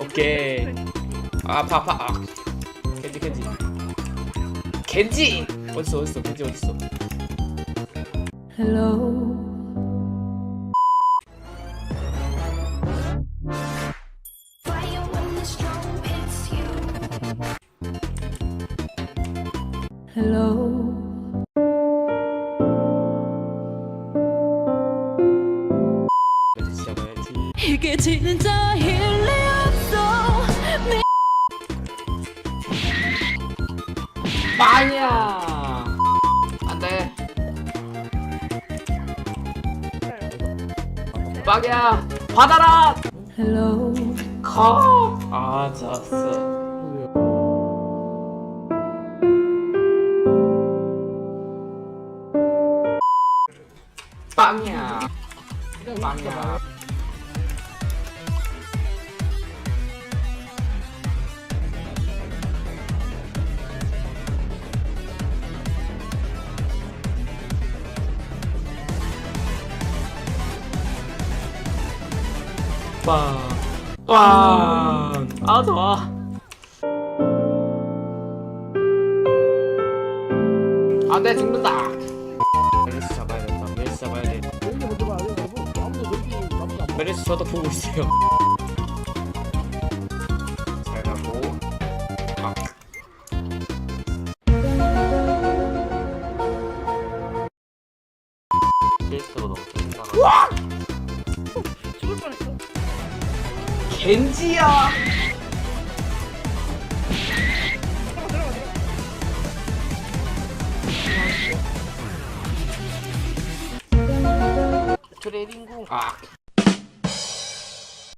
오케이 아, 아파 아파 아 겐지 겐지 겐지 어딨어 어딨어 겐지 어딨어 Hello. Fire when the storm hits you. Hello. 이게 리 없어. 빵이야. 안돼. 빵이야 받아라! Hello. 커아 졌어. 빵이야. 빵이야 빵. 빵. 아, 좋아. 안 돼, 죽는다. 메르스 잡아야 된다. 메르스 잡아야 돼. 메르스 저도 보고 있어요. 잘 가고. 아. 괜 겐지야. 트레이딩 궁. 아.